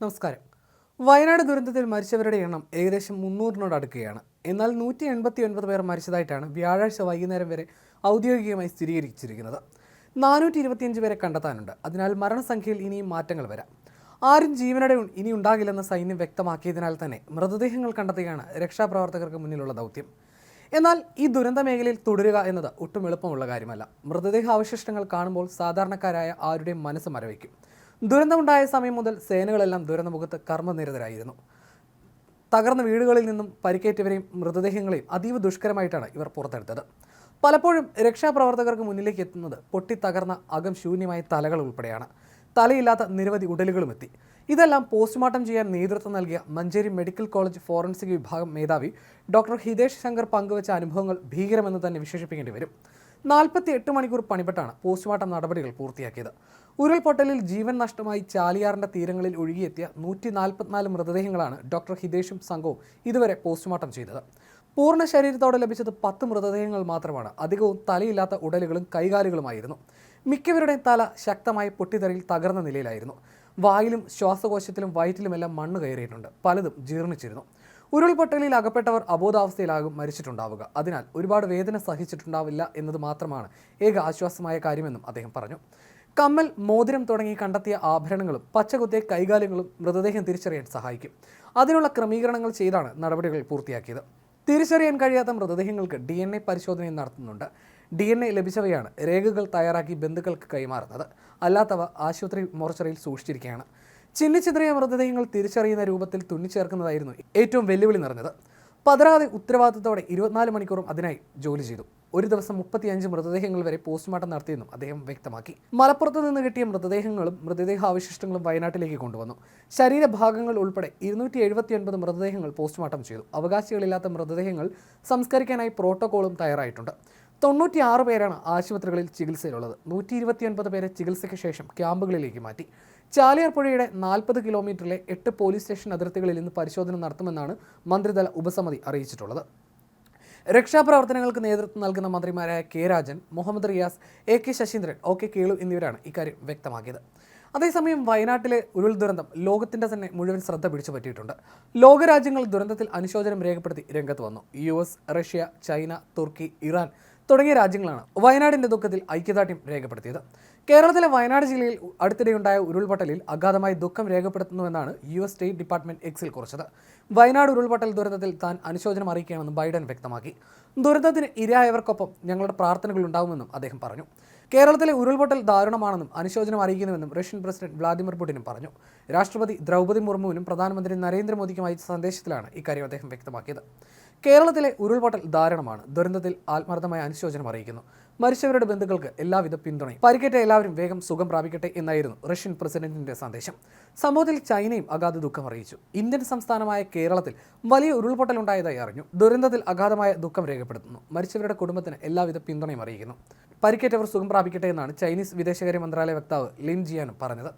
നമസ്കാരം. വയനാട് ദുരന്തത്തിൽ മരിച്ചവരുടെ എണ്ണം ഏകദേശം മുന്നൂറിനോട് അടുക്കുകയാണ്. എന്നാൽ നൂറ്റി എൺപത്തി ഒൻപത് പേർ മരിച്ചതായിട്ടാണ് വ്യാഴാഴ്ച വൈകുന്നേരം വരെ ഔദ്യോഗികമായി സ്ഥിരീകരിച്ചിരിക്കുന്നത്. നാനൂറ്റി ഇരുപത്തിയഞ്ച് പേരെ കണ്ടെത്താനുണ്ട്. അതിനാൽ മരണസംഖ്യയിൽ ഇനിയും മാറ്റങ്ങൾ വരാം. ആരും ജീവനോടെ ഇനി ഉണ്ടാകില്ലെന്ന് സൈന്യം വ്യക്തമാക്കിയതിനാൽ തന്നെ മൃതദേഹങ്ങൾ കണ്ടെത്തുകയാണ് രക്ഷാപ്രവർത്തകർക്ക് മുന്നിലുള്ള ദൗത്യം. എന്നാൽ ഈ ദുരന്ത മേഖലയിൽ തുടരുക എന്നത് ഒട്ടും എളുപ്പമുള്ള കാര്യമല്ല. മൃതദേഹ അവശിഷ്ടങ്ങൾ കാണുമ്പോൾ സാധാരണക്കാരായ ആരുടെയും മനസ്സ് മരവിക്കും. ദുരന്തമുണ്ടായ സമയം മുതൽ സേനകളെല്ലാം ദുരന്തമുഖത്ത് കർമ്മനിരതരായിരുന്നു. തകർന്ന വീടുകളിൽ നിന്നും പരിക്കേറ്റവരെയും മൃതദേഹങ്ങളെയും അതീവ ദുഷ്കരമായിട്ടാണ് ഇവർ പുറത്തെടുത്തത്. പലപ്പോഴും രക്ഷാപ്രവർത്തകർക്ക് മുന്നിലേക്ക് എത്തുന്നത് പൊട്ടിത്തകർന്ന അകം ശൂന്യമായ തലകൾ ഉൾപ്പെടെയാണ്. തലയില്ലാത്ത നിരവധി ഉടലുകളും എത്തി. ഇതെല്ലാം പോസ്റ്റ്മോർട്ടം ചെയ്യാൻ നേതൃത്വം നൽകിയ മഞ്ചേരി മെഡിക്കൽ കോളേജ് ഫോറൻസിക് വിഭാഗം മേധാവി ഡോക്ടർ ഹിതേഷ് ശങ്കർ പങ്കുവച്ച അനുഭവങ്ങൾ ഭീകരമെന്ന് തന്നെ വിശേഷിപ്പിക്കേണ്ടി വരും. നാൽപ്പത്തി എട്ട് മണിക്കൂർ പണിപ്പെട്ടാണ് പോസ്റ്റ്മോർട്ടം നടപടികൾ പൂർത്തിയാക്കിയത്. ഉരുൾപൊട്ടലിൽ ജീവൻ നഷ്ടമായി ചാലിയാറിന്റെ തീരങ്ങളിൽ ഒഴുകിയെത്തിയ നൂറ്റി നാൽപ്പത്തിനാല് മൃതദേഹങ്ങളാണ് ഡോക്ടർ ഹിതേഷും സംഘവും ഇതുവരെ പോസ്റ്റ്മോർട്ടം ചെയ്തത്. പൂർണ ശരീരത്തോടെ ലഭിച്ചത് പത്ത് മൃതദേഹങ്ങൾ മാത്രമാണ്. അധികവും തലയില്ലാത്ത ഉടലുകളും കൈകാലുകളുമായിരുന്നു. മിക്കവരുടെയും തല ശക്തമായി പൊട്ടിത്തെറിയിൽ തകർന്ന നിലയിലായിരുന്നു. വായിലും ശ്വാസകോശത്തിലും വയറ്റിലുമെല്ലാം മണ്ണ് കയറിയിട്ടുണ്ട്. പലതും ജീർണിച്ചിരുന്നു. ഉരുൾപൊട്ടലിൽ അകപ്പെട്ടവർ അബോധാവസ്ഥയിലാകും മരിച്ചിട്ടുണ്ടാവുക. അതിനാൽ ഒരുപാട് വേദന സഹിച്ചിട്ടുണ്ടാവില്ല എന്നത് മാത്രമാണ് ഏക ആശ്വാസമായ കാര്യമെന്നും അദ്ദേഹം പറഞ്ഞു. കമ്മൽ മോതിരം തുടങ്ങി കണ്ടെത്തിയ ആഭരണങ്ങളും പച്ചകുത്തിയ കൈകാലുകളും മൃതദേഹം തിരിച്ചറിയാൻ സഹായിക്കും. അതിനുള്ള ക്രമീകരണങ്ങൾ ചെയ്താണ് നടപടികൾ പൂർത്തിയാക്കിയത്. തിരിച്ചറിയാൻ കഴിയാത്ത മൃതദേഹങ്ങൾക്ക് ഡി എൻ എ പരിശോധനയും നടത്തുന്നുണ്ട്. ഡി എൻ എ ലഭിച്ചവയാണ് രേഖകൾ തയ്യാറാക്കി ബന്ധുക്കൾക്ക് കൈമാറുന്നത്. അല്ലാത്തവ ആശുപത്രി മോർച്ചറിയിൽ സൂക്ഷിച്ചിരിക്കുകയാണ്. ചിന്നിച്ചിതറിയ മൃതദേഹങ്ങൾ തിരിച്ചറിയുന്ന രൂപത്തിൽ തുന്നിച്ചേർക്കുന്നതായിരുന്നു ഏറ്റവും വെല്ലുവിളി നിറഞ്ഞത്. പതരാതെ ഉത്തരവാദിത്തത്തോടെ ഇരുപത്തിനാല് മണിക്കൂറും അതിനായി ജോലി ചെയ്തു. ഒരു ദിവസം മുപ്പത്തിയഞ്ച് മൃതദേഹങ്ങൾ വരെ പോസ്റ്റ്മോർട്ടം നടത്തിയെന്നും അദ്ദേഹം വ്യക്തമാക്കി. മലപ്പുറത്ത് നിന്ന് കിട്ടിയ മൃതദേഹങ്ങളും മൃതദേഹാവശിഷ്ടങ്ങളും വയനാട്ടിലേക്ക് കൊണ്ടുവന്നു. ശരീരഭാഗങ്ങൾ ഉൾപ്പെടെ ഇരുന്നൂറ്റി എഴുപത്തിയൊൻപത് മൃതദേഹങ്ങൾ പോസ്റ്റ്മോർട്ടം ചെയ്തു. അവകാശികളില്ലാത്ത മൃതദേഹങ്ങൾ സംസ്കരിക്കാനായി പ്രോട്ടോകോളും തയ്യാറായിട്ടുണ്ട്. തൊണ്ണൂറ്റിയാറ് പേരാണ് ആശുപത്രികളിൽ ചികിത്സയിലുള്ളത്. നൂറ്റി ഇരുപത്തിയൊൻപത് പേരെ ചികിത്സയ്ക്ക് ശേഷം ക്യാമ്പുകളിലേക്ക് മാറ്റി. ചാലിയാർ പുഴയുടെ നാൽപ്പത് കിലോമീറ്ററിലെ എട്ട് പോലീസ് സ്റ്റേഷൻ അതിർത്തികളിൽ നിന്ന് പരിശോധന നടത്തുമെന്നാണ് മന്ത്രിതല ഉപസമിതി അറിയിച്ചിട്ടുള്ളത്. രക്ഷാപ്രവർത്തനങ്ങൾക്ക് നേതൃത്വം നൽകുന്ന മന്ത്രിമാരായ K Rajan Muhammad Riyas A K Saseendran O K Kelu എന്നിവരാണ് ഇക്കാര്യം വ്യക്തമാക്കിയത്. അതേസമയം വയനാട്ടിലെ ഉരുൾ ദുരന്തം ലോകത്തിന്റെ തന്നെ മുഴുവൻ ശ്രദ്ധ പിടിച്ചു പറ്റിയിട്ടുണ്ട്. ലോകരാജ്യങ്ങൾ ദുരന്തത്തിൽ അനുശോചനം രേഖപ്പെടുത്തി രംഗത്ത് വന്നു. യു റഷ്യ ചൈന തുർക്കി ഇറാൻ തുടങ്ങിയ രാജ്യങ്ങളാണ് വയനാടിന്റെ ദുഃഖത്തിൽ ഐക്യദാർഢ്യം രേഖപ്പെടുത്തിയത്. കേരളത്തിലെ വയനാട് ജില്ലയിൽ അടുത്തിടെയുണ്ടായ ഉരുൾപൊട്ടലിൽ അഗാധമായി ദുഃഖം രേഖപ്പെടുത്തുന്നുവെന്നാണ് യു എസ് സ്റ്റേറ്റ് ഡിപ്പാർട്ട്മെന്റ് എക്സിൽ കുറിച്ചത്. വയനാട് ഉരുൾപൊട്ടൽ ദുരന്തത്തിൽ താൻ അനുശോചനം അറിയിക്കുകയാണെന്ന് ബൈഡൻ വ്യക്തമാക്കി. ദുരന്തത്തിന് ഇരയായവർക്കൊപ്പം ഞങ്ങളുടെ പ്രാർത്ഥനകൾ ഉണ്ടാവുമെന്നും അദ്ദേഹം പറഞ്ഞു. കേരളത്തിലെ ഉരുൾപൊട്ടൽ ദാരുണമാണെന്നും അനുശോചനം അറിയിക്കുന്നുവെന്നും റഷ്യൻ പ്രസിഡന്റ് വ്ളാദിമിർ പുടിനും പറഞ്ഞു. രാഷ്ട്രപതി ദ്രൗപദി മുർമുവിനും പ്രധാനമന്ത്രി നരേന്ദ്രമോദിക്കും അയച്ച സന്ദേശത്തിലാണ് ഇക്കാര്യം അദ്ദേഹം വ്യക്തമാക്കിയത്. കേരളത്തിലെ ഉരുൾപൊട്ടൽ ദാരുണമാണ്. ദുരന്തത്തിൽ ആത്മാർത്ഥമായ അനുശോചനം അറിയിക്കുന്നു. മരിച്ചവരുടെ ബന്ധുക്കൾക്ക് എല്ലാവിധ പിന്തുണയും. പരിക്കേറ്റ എല്ലാവരും വേഗം സുഖം പ്രാപിക്കട്ടെ എന്നായിരുന്നു റഷ്യൻ പ്രസിഡന്റിന്റെ സന്ദേശം. സംഭവത്തിൽ ചൈനയും അഗാധ ദുഃഖം അറിയിച്ചു. ഇന്ത്യൻ സംസ്ഥാനമായ കേരളത്തിൽ വലിയ ഉരുൾപൊട്ടൽ ഉണ്ടായതായി അറിഞ്ഞു. ദുരന്തത്തിൽ അഗാധമായ ദുഃഖം രേഖപ്പെടുത്തുന്നു. മരിച്ചവരുടെ കുടുംബത്തിന് എല്ലാവിധ പിന്തുണയും അറിയിക്കുന്നു. പരിക്കേറ്റവർ സുഖം പ്രാപിക്കട്ടെ എന്നാണ് ചൈനീസ് വിദേശകാര്യ മന്ത്രാലയ വക്താവ് ലിൻ ജിയാനും പറഞ്ഞത്.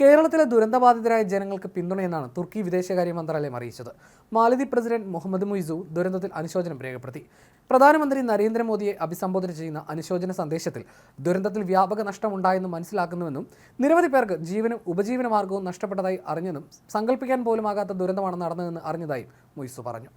കേരളത്തിലെ ദുരന്തബാധിതരായ ജനങ്ങൾക്ക് പിന്തുണയെന്നാണ് തുർക്കി വിദേശകാര്യ മന്ത്രാലയം അറിയിച്ചത്. മാലദ്വീപ് പ്രസിഡന്റ് മുഹമ്മദ് മുയ്സു ദുരന്തത്തിൽ അനുശോചനം രേഖപ്പെടുത്തി. പ്രധാനമന്ത്രി നരേന്ദ്രമോദിയെ അഭിസംബോധന ചെയ്യുന്ന അനുശോചന സന്ദേശത്തിൽ ദുരന്തത്തിൽ വ്യാപക നഷ്ടമുണ്ടായെന്ന് മനസ്സിലാക്കുന്നുവെന്നും നിരവധി പേർക്ക് ജീവനും ഉപജീവന മാർഗവും നഷ്ടപ്പെട്ടതായി അറിഞ്ഞെന്നും സങ്കല്പിക്കാൻ പോലുമാകാത്ത ദുരന്തമാണ് നടന്നതെന്ന് അറിഞ്ഞതായും മുയ്സു പറഞ്ഞു.